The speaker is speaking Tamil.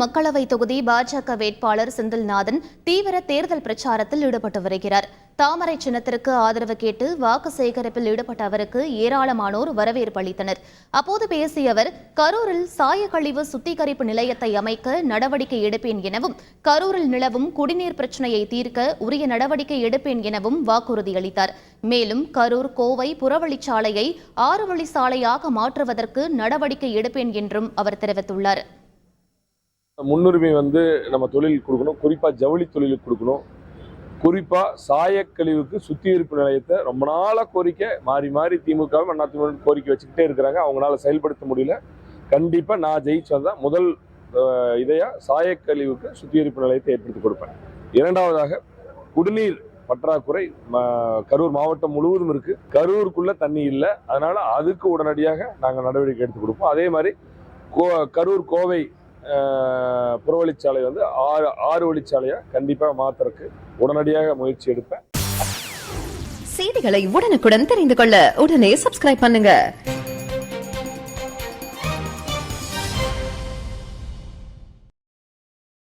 மக்களவை தொகுதி பாஜக வேட்பாளர் செந்தில்நாதன் தீவிர தேர்தல் பிரச்சாரத்தில் ஈடுபட்டு வருகிறார். தாமரை சின்னத்திற்கு ஆதரவு கேட்டு வாக்கு சேகரிப்பில் ஈடுபட்ட அவருக்கு ஏராளமானோர் வரவேற்பு அளித்தனர். அப்போது பேசிய அவர் கரூரில் சாயக்கழிவு சுத்திகரிப்பு நிலையத்தை அமைக்க நடவடிக்கை எடுப்பேன் எனவும் கரூரில் நிலவும் குடிநீர் பிரச்சனையை தீர்க்க உரிய நடவடிக்கை எடுப்பேன் எனவும் வாக்குறுதி அளித்தார். மேலும் கரூர் கோவை புறவழிச்சாலையை ஆறு வழி சாலையாக மாற்றுவதற்கு நடவடிக்கை எடுப்பேன் என்றும் அவர் தெரிவித்துள்ளார். முன்னுரிமை வந்து நம்ம தொழில் கொடுக்கணும். குறிப்பாக ஜவுளி தொழிலுக்கு கொடுக்கணும். குறிப்பாக சாயக்கழிவுக்கு சுத்திகரிப்பு நிலையத்தை ரொம்ப நாளாக கோரிக்கை. மாறி மாறி திமுகவும் அண்ணா திமுக கோரிக்கை வச்சுக்கிட்டே இருக்கிறாங்க. அவங்களால செயல்படுத்த முடியல. கண்டிப்பாக நான் ஜெயிச்சு வந்தால் முதல் இதையாக சாயக்கழிவுக்கு சுத்திகரிப்பு நிலையத்தை ஏற்படுத்தி கொடுப்பேன். இரண்டாவதாக குடிநீர் பற்றாக்குறை கரூர் மாவட்டம் முழுவதும் இருக்கு. கரூருக்குள்ள தண்ணி இல்லை. அதனால அதுக்கு உடனடியாக நாங்கள் நடவடிக்கை எடுத்து கொடுப்போம். அதே மாதிரி கோ கரூர் கோவை புறவழிச்சாலை வந்து ஆறு ஆறு வழிச்சாலையாக கண்டிப்பாக மாத்துறதுக்கு உடனடியாக முயற்சி எடுப்பேன். செய்திகளை உடனுக்குடன் தெரிந்து கொள்ள உடனே சப்ஸ்கிரைப் பண்ணுங்க.